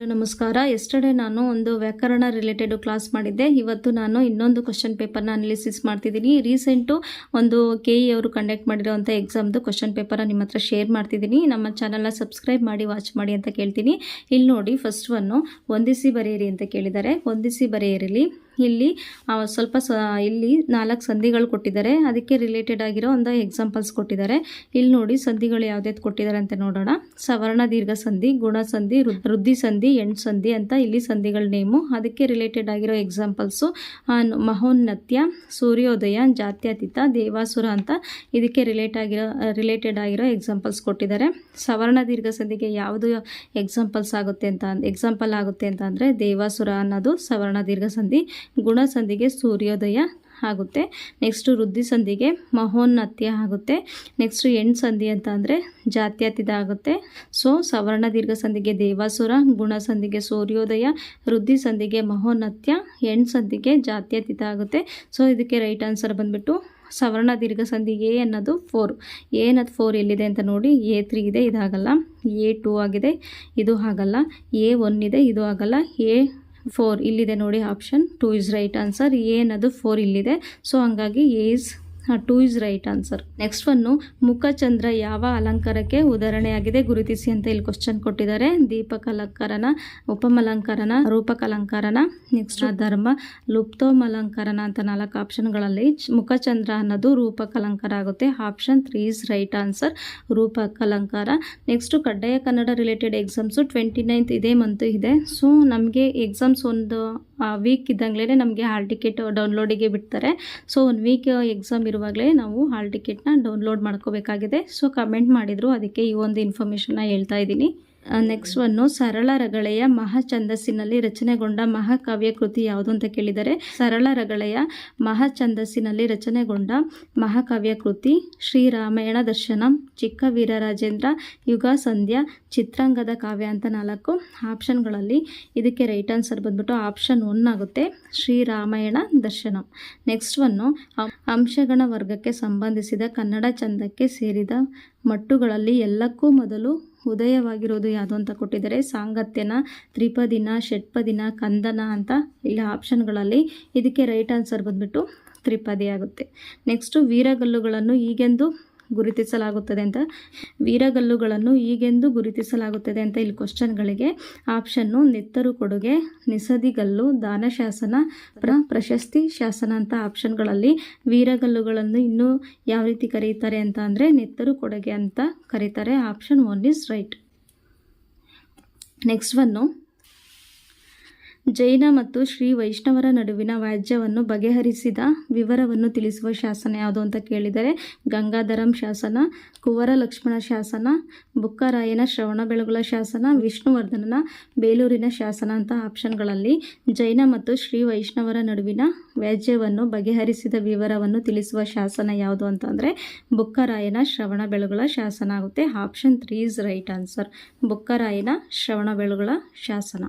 ನಮಸ್ಕಾರ. ಎಸ್ಟರ್ಡೆ ನಾನು ಒಂದು ವ್ಯಾಕರಣ ರಿಲೇಟೆಡ್ ಕ್ಲಾಸ್ ಮಾಡಿದ್ದೆ, ಇವತ್ತು ನಾನು ಇನ್ನೊಂದು ಕ್ವಶನ್ ಪೇಪರ್ನ ಅನಾಲಿಸಿಸ್ ಮಾಡ್ತಿದ್ದೀನಿ. ರೀಸೆಂಟು ಒಂದು ಕೆ ಇ ಅವರು ಕಂಡಕ್ಟ್ ಮಾಡಿರೋವಂಥ ಎಕ್ಸಾಮ್ದು ಕ್ವಶನ್ ಪೇಪರ್ನ ನಿಮ್ಮ ಹತ್ರ ಶೇರ್ ಮಾಡ್ತಿದ್ದೀನಿ. ನಮ್ಮ ಚಾನಲ್ನ ಸಬ್ಸ್ಕ್ರೈಬ್ ಮಾಡಿ ವಾಚ್ ಮಾಡಿ ಅಂತ ಕೇಳ್ತೀನಿ. ಇಲ್ಲಿ ನೋಡಿ ಫಸ್ಟ್ ಒನ್ನು ಹೊಂದಿಸಿ ಬರೆಯಿರಿ ಅಂತ ಕೇಳಿದ್ದಾರೆ. ಹೊಂದಿಸಿ ಬರೆಯಿರಲಿ ಇಲ್ಲಿ ಸ್ವಲ್ಪ ಸ, ಇಲ್ಲಿ ನಾಲ್ಕು ಸಂಧಿಗಳು ಕೊಟ್ಟಿದ್ದಾರೆ. ಅದಕ್ಕೆ ರಿಲೇಟೆಡ್ ಆಗಿರೋ ಒಂದು ಎಕ್ಸಾಂಪಲ್ಸ್ ಕೊಟ್ಟಿದ್ದಾರೆ. ಇಲ್ಲಿ ನೋಡಿ ಸಂಧಿಗಳು ಯಾವ್ದ್ಯಾವ್ದು ಕೊಟ್ಟಿದ್ದಾರೆ ಅಂತ ನೋಡೋಣ. ಸವರ್ಣ ದೀರ್ಘ ಸಂಧಿ, ಗುಣ ಸಂಧಿ ವೃದ್ಧಿ ಸಂಧಿ ಎಂಟು ಸಂಧಿ ಅಂತ ಇಲ್ಲಿ ಸಂಧಿಗಳ ನೇಮು ಅದಕ್ಕೆ ರಿಲೇಟೆಡ್ ಆಗಿರೋ ಎಕ್ಸಾಂಪಲ್ಸು ಮಹೋನ್ನತ್ಯ, ಸೂರ್ಯೋದಯ, ಜಾತ್ಯತೀತ, ದೇವಾಸುರ ಅಂತ ಇದಕ್ಕೆ ರಿಲೇಟ್ ಆಗಿರೋ ರಿಲೇಟೆಡ್ ಆಗಿರೋ ಎಕ್ಸಾಂಪಲ್ಸ್ ಕೊಟ್ಟಿದ್ದಾರೆ. ಸವರ್ಣ ದೀರ್ಘ ಸಂಧಿಗೆ ಯಾವುದು ಎಕ್ಸಾಂಪಲ್ಸ್ ಆಗುತ್ತೆ ಅಂತ ಎಕ್ಸಾಂಪಲ್ ಆಗುತ್ತೆ ಅಂತ ಅಂದರೆ ದೇವಾಸುರ ಅನ್ನೋದು ಸವರ್ಣ ದೀರ್ಘ ಸಂಧಿ ಗುಣ ಸಂಧಿಗೆ ಸೂರ್ಯೋದಯ ಆಗುತ್ತೆ. ನೆಕ್ಸ್ಟು ವೃದ್ಧಿ ಸಂಧಿಗೆ ಮಹೋನ್ನತ್ಯ ಆಗುತ್ತೆ. ನೆಕ್ಸ್ಟು ಹೆಣ್ಣು ಸಂಧಿ ಅಂತ ಅಂದರೆ ಜಾತ್ಯತೀತ ಆಗುತ್ತೆ. ಸೊ ಸವರ್ಣ ದೀರ್ಘ ಸಂಧಿಗೆ ದೇವಾಸುರ ಗುಣ ಸಂಧಿಗೆ ಸೂರ್ಯೋದಯ ವೃದ್ಧಿ ಸಂಧಿಗೆ ಮಹೋನ್ನತ್ಯ ಹೆಣ್ಣು ಸಂಧಿಗೆ ಜಾತ್ಯತೀತ ಆಗುತ್ತೆ. ಸೊ ಇದಕ್ಕೆ ರೈಟ್ ಆನ್ಸರ್ ಬಂದುಬಿಟ್ಟು ಸವರ್ಣ ದೀರ್ಘ ಸಂಧಿ ಎ ಅನ್ನೋದು ಫೋರ್ ಎ ಅನ್ನೋದು ಫೋರ್ ಎಲ್ಲಿದೆ ಅಂತ ನೋಡಿ, ಎ ತ್ರೀ ಇದೆ, ಇದಾಗಲ್ಲ. ಎ ಟೂ ಆಗಿದೆ, ಇದು ಆಗಲ್ಲ. ಎ ಒನ್ ಇದೆ, ಇದು ಆಗಲ್ಲ. ಎ ಫೋರ್ ಇಲ್ಲಿದೆ ನೋಡಿ option two is right answer A ಅನ್ನೋದು ಫೋರ್ ಇಲ್ಲಿದೆ. ಸೊ ಹಂಗಾಗಿ A is two is right answer next one ಮುಖಚಂದ್ರ ಯಾವ ಅಲಂಕಾರಕ್ಕೆ ಉದಾಹರಣೆಯಾಗಿದೆ ಗುರುತಿಸಿ ಅಂತ ಇಲ್ಲಿ ಕ್ವಶನ್ ಕೊಟ್ಟಿದ್ದಾರೆ. ದೀಪಕ ಅಲಂಕಾರನ ಉಪಮಲಂಕಾರನ ರೂಪಕಲಂಕಾರನ ನೆಕ್ಸ್ಟ್ ಧರ್ಮ ಲುಪ್ತೋಮಲಂಕಾರನ ಅಂತ ನಾಲ್ಕು ಆಪ್ಷನ್ಗಳಲ್ಲಿ ಮುಖಚಂದ್ರ ಅನ್ನೋದು ರೂಪಕಲಂಕಾರ ಆಗುತ್ತೆ. Option three is right answer ರೂಪಕಲಂಕಾರ next ಕಡ್ಡಾಯ Kannada related exams twenty ninth ಇದೇ ಮಂತು ಇದೆ. ಸೊ ನಮಗೆ ಎಕ್ಸಾಮ್ಸ್ ಒಂದು ವೀಕ್ ಇದ್ದಂಗ್ಲೇ ನಮಗೆ ಹಾಲ್ ಟಿಕೆಟ್ ಡೌನ್ಲೋಡಿಗೆ ಬಿಡ್ತಾರೆ. ಸೊ ಒಂದು ವೀಕ್ ಎಕ್ಸಾಮ್ ಇರುವಾಗಲೇ ನಾವು ಹಾಲ್ ಟಿಕೆಟ್ನ ಡೌನ್ಲೋಡ್ ಮಾಡ್ಕೋಬೇಕಾಗಿದೆ. ಸೊ ಕಮೆಂಟ್ ಮಾಡಿದರು, ಅದಕ್ಕೆ ಈ ಒಂದು ಇನ್ಫಾರ್ಮೇಷನ್ನ ಹೇಳ್ತಾ ಇದ್ದೀನಿ. ನೆಕ್ಸ್ಟ್ ಒನ್ನು ಸರಳ ರಗಳೆಯ ಮಹಾಛಂದಸ್ಸಿನಲ್ಲಿ ರಚನೆಗೊಂಡ ಮಹಾಕಾವ್ಯ ಕೃತಿ ಯಾವುದು ಅಂತ ಕೇಳಿದರೆ, ಸರಳ ರಗಳೆಯ ಮಹಾಛಂದಸ್ಸಿನಲ್ಲಿ ರಚನೆಗೊಂಡ ಮಹಾಕಾವ್ಯ ಕೃತಿ ಶ್ರೀರಾಮಾಯಣ ದರ್ಶನಂ, ಚಿಕ್ಕ ವೀರರಾಜೇಂದ್ರ ಯುಗ ಸಂಧ್ಯಾ ಚಿತ್ರಾಂಗದ ಕಾವ್ಯ ಅಂತ ನಾಲ್ಕು ಆಪ್ಷನ್ಗಳಲ್ಲಿ ಇದಕ್ಕೆ ರೈಟ್ ಆನ್ಸರ್ ಬಂದ್ಬಿಟ್ಟು ಆಪ್ಷನ್ ಒನ್ ಆಗುತ್ತೆ, ಶ್ರೀರಾಮಾಯಣ ದರ್ಶನಂ. ನೆಕ್ಸ್ಟ್ ಒನ್ನು ಅಂಶಗಣ ವರ್ಗಕ್ಕೆ ಸಂಬಂಧಿಸಿದ ಕನ್ನಡ ಚಂದಕ್ಕೆ ಸೇರಿದ ಮಟ್ಟುಗಳಲ್ಲಿ ಎಲ್ಲಕ್ಕೂ ಮೊದಲು ಉದಯವಾಗಿರೋದು ಯಾವುದು ಅಂತ ಕೊಟ್ಟಿದ್ದಾರೆ. ಸಾಂಗತ್ಯನ, ತ್ರಿಪದಿನ, ಷಟ್ಪದಿನ, ಕಂದನ ಅಂತ ಇಲ್ಲಿ ಆಪ್ಷನ್ಗಳಲ್ಲಿ ಇದಕ್ಕೆ ರೈಟ್ ಆನ್ಸರ್ ಬಂದ್ಬಿಟ್ಟು ತ್ರಿಪದಿ ಆಗುತ್ತೆ. ನೆಕ್ಸ್ಟು ವೀರಗಲ್ಲುಗಳನ್ನು ಈಗೆಂದು ಗುರುತಿಸಲಾಗುತ್ತದೆ ಅಂತ. ವೀರಗಲ್ಲುಗಳನ್ನು ಈಗೆಂದು ಗುರುತಿಸಲಾಗುತ್ತದೆ ಅಂತ ಇಲ್ಲಿ ಕ್ವಶನ್ಗಳಿಗೆ ಆಪ್ಷನ್ನು ನೆತ್ತರು ಕೊಡುಗೆ, ನಿಸದಿಗಲ್ಲು ದಾನಶಾಸನ ಪ್ರ, ಪ್ರಶಸ್ತಿ ಶಾಸನ ಅಂತ ಆಪ್ಷನ್ಗಳಲ್ಲಿ ವೀರಗಲ್ಲುಗಳನ್ನು ಇನ್ನೂ ಯಾವ ರೀತಿ ಕರೀತಾರೆ ಅಂತ ಅಂದರೆ ನೆತ್ತರು ಕೊಡುಗೆ ಅಂತ ಕರೀತಾರೆ. Option one is right next one ಜೈನ ಮತ್ತು ಶ್ರೀ ವೈಷ್ಣವರ ನಡುವಿನ ವ್ಯಾಜ್ಯವನ್ನು ಬಗೆಹರಿಸಿದ ವಿವರವನ್ನು ತಿಳಿಸುವ ಶಾಸನ ಯಾವುದು ಅಂತ ಕೇಳಿದರೆ ಗಂಗಾಧರಂ ಶಾಸನ ಕುವರ ಲಕ್ಷ್ಮಣ ಶಾಸನ, ಬುಕ್ಕರಾಯನ ಶ್ರವಣಬೆಳಗೊಳ ಶಾಸನ, ವಿಷ್ಣುವರ್ಧನನ ಬೇಲೂರಿನ ಶಾಸನ ಅಂತ ಆಪ್ಷನ್ಗಳಲ್ಲಿ ಜೈನ ಮತ್ತು ಶ್ರೀ ವೈಷ್ಣವರ ನಡುವಿನ ವ್ಯಾಜ್ಯವನ್ನು ಬಗೆಹರಿಸಿದ ವಿವರವನ್ನು ತಿಳಿಸುವ ಶಾಸನ ಯಾವುದು ಅಂತಂದರೆ ಬುಕ್ಕರಾಯನ ಶ್ರವಣಬೆಳಗುಳ ಶಾಸನ ಆಗುತ್ತೆ. Option three is right answer. ಬುಕ್ಕರಾಯನ Shravanabelagola ಶಾಸನ.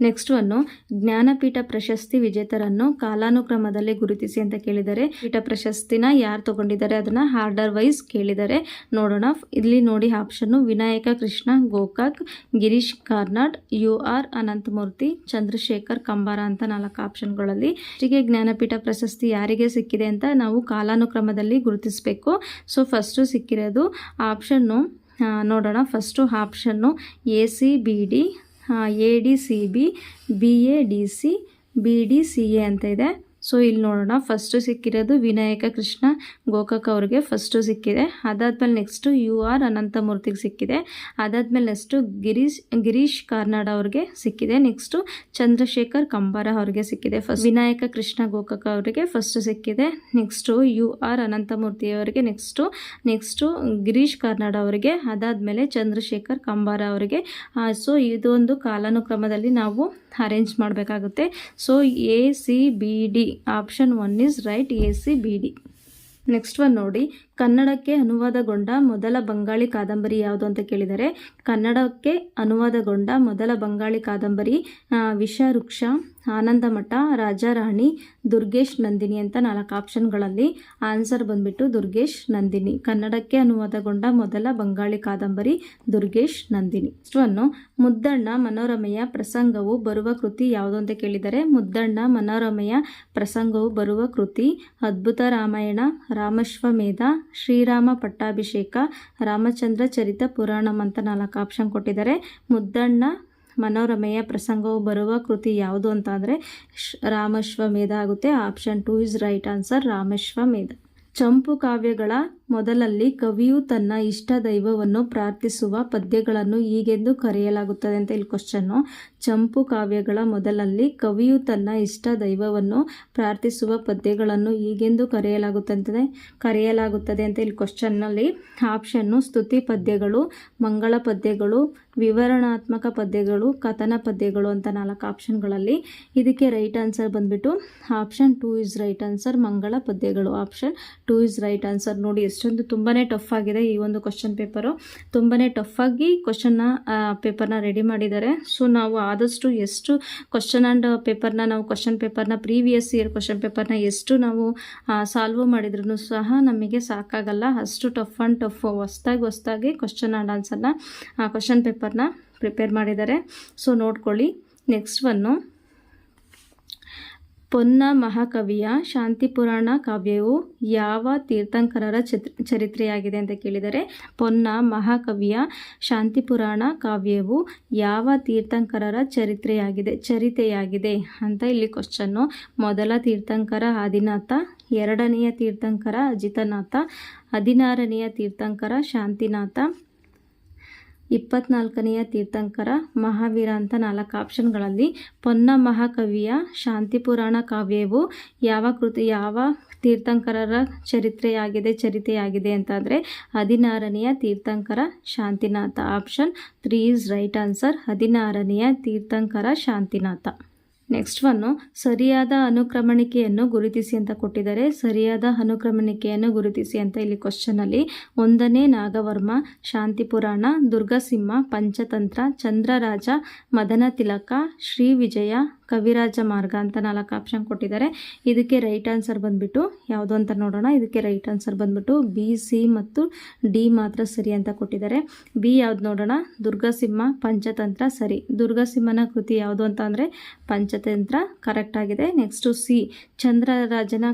ನೆಕ್ಸ್ಟ್ ಒನ್ನು ಜ್ಞಾನಪೀಠ ಪ್ರಶಸ್ತಿ ವಿಜೇತರನ್ನು ಕಾಲಾನುಕ್ರಮದಲ್ಲಿ ಗುರುತಿಸಿ ಅಂತ ಕೇಳಿದರೆ ಪೀಠ ಪ್ರಶಸ್ತಿನ ಯಾರು ತಗೊಂಡಿದ್ದಾರೆ ಅದನ್ನ ಆರ್ಡರ್ ವೈಸ್ ಕೇಳಿದ್ದಾರೆ. ನೋಡೋಣ. ಇಲ್ಲಿ ನೋಡಿ option Vinayaka Krishna, Gokak, Girish Karnad, U R Ananthamurthy, Chandrashekhar Kambara ಅಂತ ನಾಲ್ಕು ಆಪ್ಷನ್ಗಳಲ್ಲಿ ಹೀಗೆ ಜ್ಞಾನಪೀಠ ಪ್ರಶಸ್ತಿ ಯಾರಿಗೆ ಸಿಕ್ಕಿದೆ ಅಂತ ನಾವು ಕಾಲಾನುಕ್ರಮದಲ್ಲಿ ಗುರುತಿಸಬೇಕು. ಸೊ ಫಸ್ಟು ಸಿಕ್ಕಿರೋದು ಆಪ್ಷನ್ನು ನೋಡೋಣ. First option A C B D A D C B B A D C B D C A ಅಂತ ಇದೆ. ಸೊ ಇಲ್ಲಿ ನೋಡೋಣ. ಫಸ್ಟು ಸಿಕ್ಕಿರೋದು ವಿನಾಯಕ ಕೃಷ್ಣ, ಗೋಕಾಕ್ ಅವ್ರಿಗೆ ಫಸ್ಟು ಸಿಕ್ಕಿದೆ. ಅದಾದ್ಮೇಲೆ ನೆಕ್ಸ್ಟು ಯು ಆರ್ ಅನಂತಮೂರ್ತಿಗೆ ಸಿಕ್ಕಿದೆ. ಅದಾದ್ಮೇಲೆ ನೆಕ್ಸ್ಟು ಗಿರೀಶ್ ಗಿರೀಶ್ ಕಾರ್ನಾಡ್ ಅವ್ರಿಗೆ ಸಿಕ್ಕಿದೆ. ನೆಕ್ಸ್ಟು ಚಂದ್ರಶೇಖರ್ ಕಂಬಾರ ಅವ್ರಿಗೆ ಸಿಕ್ಕಿದೆ. ಫಸ್ಟ್ ವಿನಾಯಕ ಕೃಷ್ಣ, ಗೋಕಾಕ್ ಅವರಿಗೆ ಫಸ್ಟ್ ಸಿಕ್ಕಿದೆ. ನೆಕ್ಸ್ಟು ಯು ಆರ್ ಅನಂತಮೂರ್ತಿ ಅವರಿಗೆ ನೆಕ್ಸ್ಟು ನೆಕ್ಸ್ಟು ಗಿರೀಶ್ ಕಾರ್ನಾಡ್ ಅವರಿಗೆ, ಅದಾದಮೇಲೆ ಚಂದ್ರಶೇಖರ್ ಕಂಬಾರ ಅವರಿಗೆ. ಸೊ ಇದೊಂದು ಕಾಲಾನುಕ್ರಮದಲ್ಲಿ ನಾವು ಅರೇಂಜ್ ಮಾಡಬೇಕಾಗುತ್ತೆ. So A C B D option one is right A C B D. Next one ನೋಡಿ. ಕನ್ನಡಕ್ಕೆ ಅನುವಾದಗೊಂಡ ಮೊದಲ ಬಂಗಾಳಿ ಕಾದಂಬರಿ ಯಾವುದು ಅಂತ ಕೇಳಿದರೆ, ಕನ್ನಡಕ್ಕೆ ಅನುವಾದಗೊಂಡ ಮೊದಲ ಬಂಗಾಳಿ ಕಾದಂಬರಿ ವಿಷ ವಿಷವೃಕ್ಷ ಆನಂದಮಠ ರಾಜಾರಾಣಿ ದುರ್ಗೇಶ್ ನಂದಿನಿ ಅಂತ ನಾಲ್ಕು ಆಪ್ಷನ್ಗಳಲ್ಲಿ ಆನ್ಸರ್ ಬಂದ್ಬಿಟ್ಟು ದುರ್ಗೇಶ್ ನಂದಿನಿ. ಕನ್ನಡಕ್ಕೆ ಅನುವಾದಗೊಂಡ ಮೊದಲ ಬಂಗಾಳಿ ಕಾದಂಬರಿ ದುರ್ಗೇಶ್ ನಂದಿನಿ. ಇಷ್ಟವನ್ನು ಮುದ್ದಣ್ಣ ಮನೋರಮೆಯ ಪ್ರಸಂಗವು ಬರುವ ಕೃತಿ ಯಾವುದು ಅಂತ ಕೇಳಿದರೆ, ಮುದ್ದಣ್ಣ ಮನೋರಮೆಯ ಪ್ರಸಂಗವು ಬರುವ ಕೃತಿ ಅದ್ಭುತ ರಾಮಾಯಣ ರಾಮಶ್ವಮೇಧ ಶ್ರೀರಾಮ ಪಟ್ಟಾಭಿಷೇಕ, ರಾಮಚಂದ್ರ ಚರಿತ ಪುರಾಣಂ ಅಂತ ನಾಲ್ಕು ಆಪ್ಷನ್ ಕೊಟ್ಟಿದ್ದಾರೆ. ಮುದ್ದಣ್ಣ ಮನೋರಮೆಯ ಪ್ರಸಂಗವು ಬರುವ ಕೃತಿ ಯಾವುದು ಅಂತ ಅಂದರೆ ರಾಮಶ್ವಮೇಧ ಆಗುತ್ತೆ. Option two is right answer, Ramashwamedha. ಚಂಪು ಕಾವ್ಯಗಳ ಮೊದಲಲ್ಲಿ ಕವಿಯು ತನ್ನ ಇಷ್ಟ ದೈವವನ್ನು ಪ್ರಾರ್ಥಿಸುವ ಪದ್ಯಗಳನ್ನು ಹೀಗೆಂದು ಕರೆಯಲಾಗುತ್ತದೆ ಅಂತ ಇಲ್ಲಿ ಕ್ವಶನ್ನು ಚಂಪು ಕಾವ್ಯಗಳ ಮೊದಲಲ್ಲಿ ಕವಿಯು ತನ್ನ ಇಷ್ಟ ದೈವವನ್ನು ಪ್ರಾರ್ಥಿಸುವ ಪದ್ಯಗಳನ್ನು ಹೀಗೆಂದು ಕರೆಯಲಾಗುತ್ತದೆ ಕರೆಯಲಾಗುತ್ತದೆ ಅಂತ ಇಲ್ಲಿ ಕ್ವಶನ್ನಲ್ಲಿ ಆಪ್ಷನ್ನು ಸ್ತುತಿ ಪದ್ಯಗಳು, ಮಂಗಳ ಪದ್ಯಗಳು ವಿವರಣಾತ್ಮಕ ಪದ್ಯಗಳು, ಕಥನ ಪದ್ಯಗಳು ಅಂತ ನಾಲ್ಕು ಆಪ್ಷನ್ಗಳಲ್ಲಿ. ಇದಕ್ಕೆ ರೈಟ್ ಆನ್ಸರ್ ಬಂದ್ಬಿಟ್ಟು option two is right answer ಮಂಗಳ ಪದ್ಯಗಳು option two is right answer ನೋಡಿ, ಎಷ್ಟೊಂದು ತುಂಬಾ ಟಫ್ ಆಗಿದೆ ಈ ಒಂದು ಕ್ವಶನ್ ಪೇಪರು ತುಂಬಾ ಟಫಾಗಿ ಕ್ವಶನ್ನ ಪೇಪರ್ನ ರೆಡಿ ಮಾಡಿದ್ದಾರೆ. ಸೊ ನಾವು ಆದಷ್ಟು ಎಷ್ಟು ಕ್ವಶನ್ ಆ್ಯಂಡ್ ಪೇಪರ್ನ ನಾವು ಕ್ವಶನ್ ಪೇಪರ್ನ ಪ್ರೀವಿಯಸ್ ಇಯರ್ ಕ್ವಶನ್ ಪೇಪರ್ನ ಎಷ್ಟು ನಾವು ಸಾಲ್ವ್ ಮಾಡಿದ್ರು ಸಹ ನಮಗೆ ಸಾಕಾಗಲ್ಲ. ಅಷ್ಟು ಟಫ್ ಆ್ಯಂಡ್ ಟಫ್ ಹೊಸ್ದಾಗಿ ಹೊಸ್ದಾಗಿ ಕ್ವಶನ್ ಆ್ಯಂಡ್ ಆನ್ಸರ್ನ ಕ್ವಶನ್ ಪೇಪರ್ನ ಪ್ರಿಪೇರ್ ಮಾಡಿದ್ದಾರೆ. ಸೊ, ನೋಡ್ಕೊಳ್ಳಿ. Next one. ಪೊನ್ನ ಮಹಾಕವಿಯ ಶಾಂತಿ ಪುರಾಣ ಕಾವ್ಯವು ಯಾವ ತೀರ್ಥಂಕರರ ಚರಿತ್ರೆಯಾಗಿದೆ ಅಂತ ಕೇಳಿದರೆ, ಪೊನ್ನ ಮಹಾಕವಿಯ ಶಾಂತಿ ಪುರಾಣ ಕಾವ್ಯವು ಯಾವ ತೀರ್ಥಂಕರರ ಚರಿತ್ರೆಯಾಗಿದೆ, ಚರಿತೆಯಾಗಿದೆ ಅಂತ ಇಲ್ಲಿ ಕ್ವಶನ್ನು ಮೊದಲ ತೀರ್ಥಂಕರ ಆದಿನಾಥ, ಎರಡನೆಯ ತೀರ್ಥಂಕರ ಅಜಿತನಾಥ, ಹದಿನಾರನೆಯ ತೀರ್ಥಂಕರ ಶಾಂತಿನಾಥ ಇಪ್ಪತ್ನಾಲ್ಕನೆಯ ತೀರ್ಥಂಕರ ಮಹಾವೀರ ಅಂತ ನಾಲ್ಕು ಆಪ್ಷನ್ಗಳಲ್ಲಿ ಪೊನ್ನ ಮಹಾಕವಿಯ ಶಾಂತಿ ಪುರಾಣ ಕಾವ್ಯವು ಯಾವ ಕೃತಿ, ಯಾವ ತೀರ್ಥಂಕರರ ಚರಿತ್ರೆಯಾಗಿದೆ, ಚರಿತೆಯಾಗಿದೆ ಅಂತಂದರೆ ಹದಿನಾರನೆಯ ತೀರ್ಥಂಕರ Shantinatha option three is right answer ಹದಿನಾರನೆಯ ತೀರ್ಥಂಕರ ಶಾಂತಿನಾಥ. ನೆಕ್ಸ್ಟ್ ಒನ್ನು ಸರಿಯಾದ ಅನುಕ್ರಮಣಿಕೆಯನ್ನು ಗುರುತಿಸಿ ಅಂತ ಕೊಟ್ಟಿದ್ದಾರೆ. ಸರಿಯಾದ ಅನುಕ್ರಮಣಿಕೆಯನ್ನು ಗುರುತಿಸಿ ಅಂತ ಇಲ್ಲಿ ಕ್ವಶನಲ್ಲಿ ಒಂದನೇ ನಾಗವರ್ಮ ಶಾಂತಿ ಪುರಾಣ ದುರ್ಗಸಿಂಹ, ಪಂಚತಂತ್ರ, ಚಂದ್ರರಾಜ, ಮದನ ತಿಲಕ, ಶ್ರೀ ವಿಜಯ ಕವಿರಾಜ ಮಾರ್ಗ ಅಂತ ನಾಲ್ಕು ಆಪ್ಷನ್ ಕೊಟ್ಟಿದ್ದಾರೆ. ಇದಕ್ಕೆ ರೈಟ್ ಆನ್ಸರ್ ಬಂದ್ಬಿಟ್ಟು, ಯಾವುದು ಅಂತ ನೋಡೋಣ. ಇದಕ್ಕೆ ರೈಟ್ ಆನ್ಸರ್ ಬಂದ್ಬಿಟ್ಟು ಬಿ ಸಿ ಮತ್ತು ಡಿ ಮಾತ್ರ ಸರಿ ಅಂತ ಕೊಟ್ಟಿದ್ದಾರೆ. ಬಿ ಯಾವ್ದು ನೋಡೋಣ? ದುರ್ಗಸಿಂಹ ಪಂಚತಂತ್ರ ಸರಿ. ದುರ್ಗಸಿಂಹನ ಕೃತಿ ಯಾವುದು ಅಂತ ಅಂದರೆ ಪಂಚತಂತ್ರ ಕರೆಕ್ಟ್ ಆಗಿದೆ. ನೆಕ್ಸ್ಟು ಸಿ ಚಂದ್ರರಾಜನ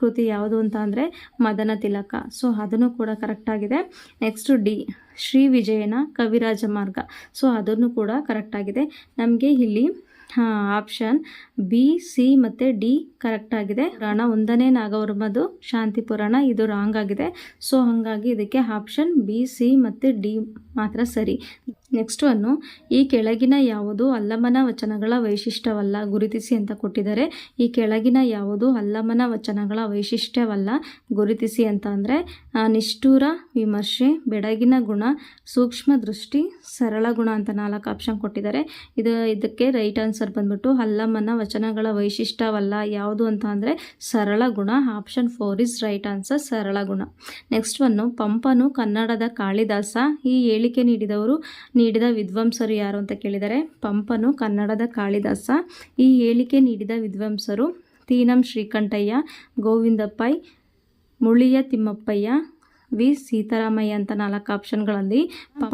ಕೃತಿ ಯಾವುದು ಅಂತ ಅಂದರೆ ಮದನ ತಿಲಕ. ಸೊ ಅದನ್ನು ಕೂಡ ಕರೆಕ್ಟ್ ಆಗಿದೆ. ನೆಕ್ಸ್ಟು ಡಿ ಶ್ರೀ ವಿಜಯನ ಕವಿರಾಜ ಮಾರ್ಗ. ಸೊ ಅದನ್ನು ಕೂಡ ಕರೆಕ್ಟ್ ಆಗಿದೆ. ನಮಗೆ ಇಲ್ಲಿ ಆಪ್ಷನ್ ಬಿ ಸಿ ಮತ್ತು ಡಿ ಕರೆಕ್ಟ್ ಆಗಿದೆ. ಪುರಾಣ ಒಂದನೇ ನಾಗವರ್ಮದು ಶಾಂತಿ ಪುರಾಣ, ಇದು ರಾಂಗ್ ಆಗಿದೆ. ಸೊ ಹಾಗಾಗಿ ಇದಕ್ಕೆ ಆಪ್ಷನ್ ಬಿ ಸಿ ಮತ್ತು ಡಿ ಮಾತ್ರ ಸರಿ. ನೆಕ್ಸ್ಟ್ ಅನ್ನು ಈ ಕೆಳಗಿನ ಯಾವುದು ಅಲ್ಲಮನ ವಚನಗಳ ವೈಶಿಷ್ಟ್ಯವಲ್ಲ ಗುರುತಿಸಿ ಅಂತ ಕೊಟ್ಟಿದ್ದಾರೆ. ಈ ಕೆಳಗಿನ ಯಾವುದು ಅಲ್ಲಮನ ವಚನಗಳ ವೈಶಿಷ್ಟ್ಯವಲ್ಲ ಗುರುತಿಸಿ ಅಂತ ಅಂದರೆ ನಿಷ್ಠೂರ, ವಿಮರ್ಶೆ, ಬೆಡಗಿನ ಗುಣ, ಸೂಕ್ಷ್ಮ ದೃಷ್ಟಿ, ಸರಳ ಗುಣ ಅಂತ ನಾಲ್ಕು ಆಪ್ಷನ್ ಕೊಟ್ಟಿದ್ದಾರೆ. ಇದು ಇದಕ್ಕೆ ರೈಟ್ ಆನ್ಸರ್ ಬಂದ್ಬಿಟ್ಟು ಅಲ್ಲಮನ ವಚನಗಳ ವೈಶಿಷ್ಟ್ಯವಲ್ಲ ಯಾವುದು ಅಂತ ಅಂದರೆ, ಸರಳ ಗುಣ option four is right answer ಸರಳ ಗುಣ. ನೆಕ್ಸ್ಟ್ ಒನ್ನು ಪಂಪನು ಕನ್ನಡದ ಕಾಳಿದಾಸ ಈ ಹೇಳಿಕೆ ನೀಡಿದವರು ನೀಡಿದ ವಿದ್ವಾಂಸರು ಯಾರು ಅಂತ ಕೇಳಿದರೆ ಪಂಪನು ಕನ್ನಡದ ಕಾಳಿದಾಸ. ಈ ಹೇಳಿಕೆ ನೀಡಿದ ವಿದ್ವಾಂಸರು ತೀನಂ ಶ್ರೀಕಂಠಯ್ಯ ಗೋವಿಂದಪ್ಪೈ ಮುಳಿಯ ತಿಮ್ಮಪ್ಪಯ್ಯ, ವಿ. ಸೀತಾರಾಮಯ್ಯ ಅಂತ ನಾಲ್ಕು ಆಪ್ಷನ್ಗಳಲ್ಲಿ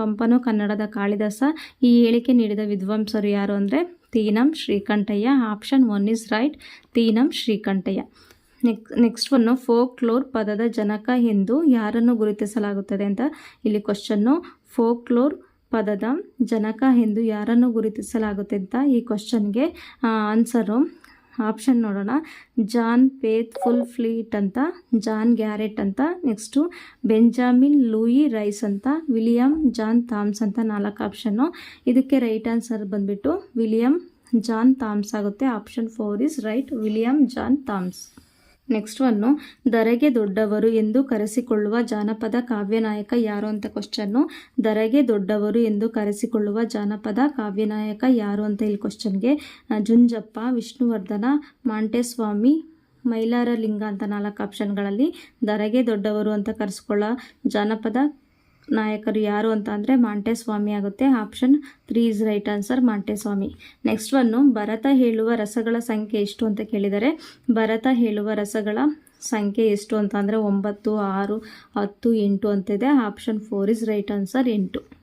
ಪಂಪನು ಕನ್ನಡದ ಕಾಳಿದಾಸ. ಈ ಹೇಳಿಕೆ ನೀಡಿದ ವಿದ್ವಾಂಸರು ಯಾರು ಅಂದರೆ Teenam Srikantaiah, option one is right, Teenam Srikantaiah. Next, next one folklore ಪದದ ಜನಕ ಎಂದು ಯಾರನ್ನು ಗುರುತಿಸಲಾಗುತ್ತದೆ ಅಂತ ಇಲ್ಲಿ ಕ್ವಶನ್ನು ಫೋಕ್ಲೋರ್ ಪದದ ಜನಕ ಎಂದು ಯಾರನ್ನು ಗುರುತಿಸಲಾಗುತ್ತೆ ಅಂತ ಈ ಕ್ವಶನ್ಗೆ ಆನ್ಸರು ಆಪ್ಷನ್ ನೋಡೋಣ. ಜಾನ್ ಪೇತ್ ಫುಲ್ ಫ್ಲೀಟ್ ಅಂತ, ಜಾನ್ ಗ್ಯಾರೆಟ್ ಅಂತ ನೆಕ್ಸ್ಟು ಬೆಂಜಾಮಿನ್ ಲೂಯಿ ರೈಸ್ ಅಂತ, ವಿಲಿಯಂ ಜಾನ್ ಥಾಮ್ಸ್ ಅಂತ ನಾಲ್ಕು ಆಪ್ಷನ್ನು ಇದಕ್ಕೆ ರೈಟ್ ಆನ್ಸರ್ ಬಂದುಬಿಟ್ಟು ವಿಲಿಯಂ ಜಾನ್ ಥಾಮ್ಸ್ ಆಗುತ್ತೆ. Option four is right William John Thoms. Next one ದರೆಗೆ ದೊಡ್ಡವರು ಎಂದು ಕರೆಸಿಕೊಳ್ಳುವ ಜಾನಪದ ಕಾವ್ಯನಾಯಕ ಯಾರು ಅಂತ ಕ್ವಶನ್ನು ದರೆಗೆ ದೊಡ್ಡವರು ಎಂದು ಕರೆಸಿಕೊಳ್ಳುವ ಜಾನಪದ ಕಾವ್ಯನಾಯಕ ಯಾರು ಅಂತ ಇಲ್ಲಿ ಕ್ವಶನ್ಗೆ ಜುಂಜಪ್ಪ, ವಿಷ್ಣುವರ್ಧನ, ಮಾಂಟೆಸ್ವಾಮಿ ಮೈಲಾರ ಲಿಂಗ ಅಂತ ನಾಲ್ಕು ಆಪ್ಷನ್ಗಳಲ್ಲಿ ದರೆಗೆ ದೊಡ್ಡವರು ಅಂತ ಕರೆಸಿಕೊಳ್ಳೋ ಜಾನಪದ ನಾಯಕರು ಯಾರು ಅಂತ ಅಂದರೆ ಮಾಂಟೆಸ್ವಾಮಿ ಆಗುತ್ತೆ. Option three is right answer Manteswamy. Next one Bharata ಹೇಳುವ ರಸಗಳ ಸಂಖ್ಯೆ ಎಷ್ಟು ಅಂತ ಕೇಳಿದರೆ, ಭರತ ಹೇಳುವ ರಸಗಳ ಸಂಖ್ಯೆ ಎಷ್ಟು ಅಂತ ಅಂದರೆ ಒಂಬತ್ತು, ಆರು, ಹತ್ತು, ಎಂಟು ಅಂತಿದೆ. Option four is right answer ಎಂಟು.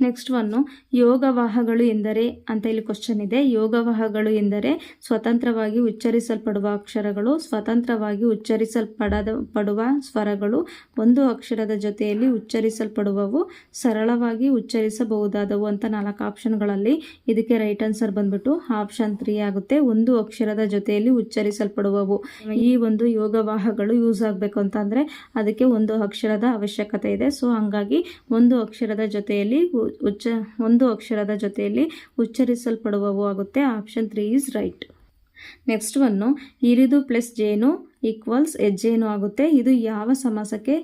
ನೆಕ್ಸ್ಟ್ ಒನ್ನು ಯೋಗವಾಹಗಳು ಎಂದರೆ, ಅಂತ ಇಲ್ಲಿ ಕ್ವಶನ್ ಇದೆ. ಯೋಗವಾಹಗಳು ಎಂದರೆ, ಸ್ವತಂತ್ರವಾಗಿ ಉಚ್ಚರಿಸಲ್ಪಡುವ ಅಕ್ಷರಗಳು, ಸ್ವತಂತ್ರವಾಗಿ ಉಚ್ಚರಿಸಲ್ಪಡದ, ಪಡುವ ಸ್ವರಗಳು, ಒಂದು ಅಕ್ಷರದ ಜೊತೆಯಲ್ಲಿ ಉಚ್ಚರಿಸಲ್ಪಡುವವು, ಸರಳವಾಗಿ ಉಚ್ಚರಿಸಬಹುದಾದವು ಅಂತ ನಾಲ್ಕು ಆಪ್ಷನ್ಗಳಲ್ಲಿ ಇದಕ್ಕೆ ರೈಟ್ ಆನ್ಸರ್ ಬಂದ್ಬಿಟ್ಟು ಆಪ್ಷನ್ ತ್ರೀ ಆಗುತ್ತೆ. ಒಂದು ಅಕ್ಷರದ ಜೊತೆಯಲ್ಲಿ ಉಚ್ಚರಿಸಲ್ಪಡುವವು. ಈ ಒಂದು ಯೋಗವಾಹಗಳು ಯೂಸ್ ಆಗಬೇಕು ಅಂತಂದರೆ ಅದಕ್ಕೆ ಒಂದು ಅಕ್ಷರದ ಅವಶ್ಯಕತೆ ಇದೆ. ಸೊ ಹಂಗಾಗಿ ಒಂದು ಅಕ್ಷರದ ಜೊತೆಯಲ್ಲಿ ಉಚ್ಚ ಒಂದು ಅಕ್ಷರದ ಜೊತೆಯಲ್ಲಿ ಉಚ್ಚರಿಸಲ್ಪಡುವವು ಆಗುತ್ತೆ. Option three is right next one ಇರಿದು ಪ್ಲಸ್ ಜೇನು ಈಕ್ವಲ್ಸ್ ಹೆಜ್ಜೇನು ಆಗುತ್ತೆ. ಇದು ಯಾವ ಸಮಾಸಕ್ಕೆ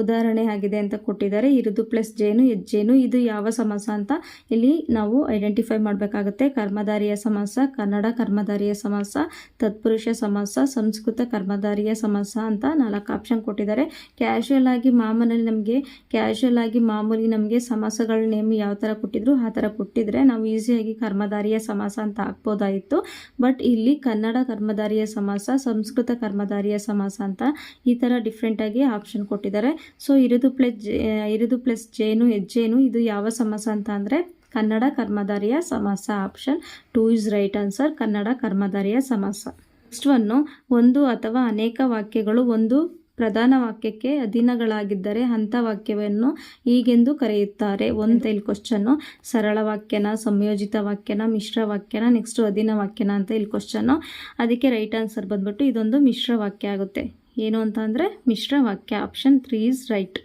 ಉದಾಹರಣೆ ಆಗಿದೆ ಅಂತ ಕೊಟ್ಟಿದ್ದಾರೆ. ಇರುದು ಪ್ಲಸ್ ಜೇನು ಹೆಜ್ಜೇನು ಇದು ಯಾವ ಸಮಾಸ ಅಂತ ಇಲ್ಲಿ ನಾವು ಐಡೆಂಟಿಫೈ ಮಾಡಬೇಕಾಗುತ್ತೆ. ಕರ್ಮಧಾರಿಯ ಸಮಾಸ, ಕನ್ನಡ ಕರ್ಮಧಾರಿಯ ಸಮಾಸ, ತತ್ಪುರುಷ ಸಮಾಸ, ಸಂಸ್ಕೃತ ಕರ್ಮಧಾರಿಯ ಸಮಾಸ ಅಂತ ನಾಲ್ಕು ಆಪ್ಷನ್ ಕೊಟ್ಟಿದ್ದಾರೆ. ಕ್ಯಾಶುವಲ್ ಆಗಿ ಮಾಮೂಲಿ ನಮಗೆ ಕ್ಯಾಶುವಲ್ ಆಗಿ ಮಾಮೂಲಿ ನಮಗೆ ಸಮಾಸಗಳ ನೇಮ್ ಯಾವ ಥರ ಕೊಟ್ಟಿದ್ರು ಆ ಥರ ಕೊಟ್ಟಿದ್ರೆ ನಾವು ಈಸಿಯಾಗಿ ಕರ್ಮಧಾರಿಯ ಸಮಾಸ ಅಂತ ಹಾಕ್ಬೋದಾಯಿತು. ಬಟ್ ಇಲ್ಲಿ ಕನ್ನಡ ಕರ್ಮಧಾರಿಯ ಸಮಾಸ, ಸಂಸ್ಕೃತ ಕರ್ಮಧಾರಿಯ ಸಮಾಸ ಅಂತ ಈ ಥರ ಡಿಫ್ರೆಂಟಾಗಿ ಆಪ್ಷನ್ ಕೊಟ್ಟಿದ್ದಾರೆ. ಸೊ ಇರುದು ಪ್ಲಸ್ ಜೆ, ಇರದು ಪ್ಲಸ್ ಜೇನು, ಹೆಜ್ಜೇನು, ಇದು ಯಾವ ಸಮಸ ಅಂತ ಅಂದರೆ ಕನ್ನಡ ಕರ್ಮಧಾರಿಯ ಸಮಾಸ option two is right answer Kannada ಕರ್ಮಧಾರಿಯ ಸಮಾಸ. ನೆಕ್ಸ್ಟ್ ಒನ್ನು ಒಂದು ಅಥವಾ ಅನೇಕ ವಾಕ್ಯಗಳು ಒಂದು ಪ್ರಧಾನ ವಾಕ್ಯಕ್ಕೆ ಅಧೀನಗಳಾಗಿದ್ದರೆ ಅಂಥ ವಾಕ್ಯವನ್ನು ಹೀಗೆಂದು ಕರೆಯುತ್ತಾರೆ. ಒಂದು ತೈಲ್ ಕ್ವಶನ್ನು ಸರಳ ವಾಕ್ಯನ, ಸಂಯೋಜಿತ ವಾಕ್ಯನ, ಮಿಶ್ರ ವಾಕ್ಯನ ನೆಕ್ಸ್ಟು ಅಧೀನ ವಾಕ್ಯನ ಅಂತ ಇಲ್ಲಿ ಕ್ವಶನ್ನು ಅದಕ್ಕೆ ರೈಟ್ ಆನ್ಸರ್ ಬಂದ್ಬಿಟ್ಟು ಇದೊಂದು ಮಿಶ್ರ ವಾಕ್ಯ ಆಗುತ್ತೆ. ಏನು ಅಂತ ಅಂದರೆ ಮಿಶ್ರ ವಾಕ್ಯ option three is right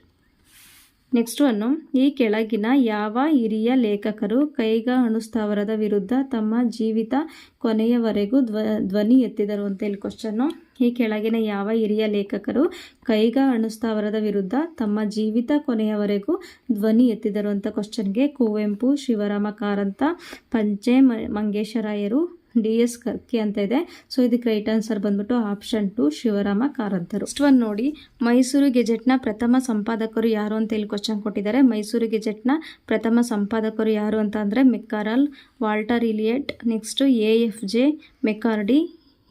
next one ಈ ಕೆಳಗಿನ ಯಾವ ಹಿರಿಯ ಲೇಖಕರು ಕೈಗ ಅಣುಸ್ಥಾವರದ ವಿರುದ್ಧ ತಮ್ಮ ಜೀವಿತ ಕೊನೆಯವರೆಗೂ ಧ್ವ, ಧ್ವನಿ ಎತ್ತಿದರು ಅಂತ ಹೇಳಿ ಕ್ವಶನ್ನು ಈ ಕೆಳಗಿನ ಯಾವ ಹಿರಿಯ ಲೇಖಕರು ಕೈಗ ಅಣುಸ್ಥಾವರದ ವಿರುದ್ಧ ತಮ್ಮ ಜೀವಿತ ಕೊನೆಯವರೆಗೂ ಧ್ವನಿ ಎತ್ತಿದರು ಅಂತ ಕ್ವಶನ್ಗೆ ಕುವೆಂಪು ಶಿವರಾಮ ಕಾರಂತ ಪಂಚೆ ಮಂಗೇಶರಾಯರು ಡಿ ಎಸ್ ಕರ್ಕಿ ಅಂತ ಇದೆ. ಸೊ ಇದಕ್ಕೆ ರೈಟ್ ಆನ್ಸರ್ ಬಂದ್ಬಿಟ್ಟು ಆಪ್ಷನ್ ಟು ಶಿವರಾಮ ಕಾರಂತರು. ನೆಕ್ಸ್ಟ್ ಒನ್ ನೋಡಿ, ಮೈಸೂರು ಗೆಜೆಟ್ನ ಪ್ರಥಮ ಸಂಪಾದಕರು ಯಾರು ಅಂತ ಇಲ್ಲಿ ಕ್ವಶನ್ ಕೊಟ್ಟಿದ್ದಾರೆ. ಮೈಸೂರು ಗೆಜೆಟ್ನ ಪ್ರಥಮ ಸಂಪಾದಕರು ಯಾರು ಅಂತ ಅಂದರೆ ಮೆಕ್ಕಾರಲ್, Walter Elliot next A F J ಮೆಕಾರ್ಡಿ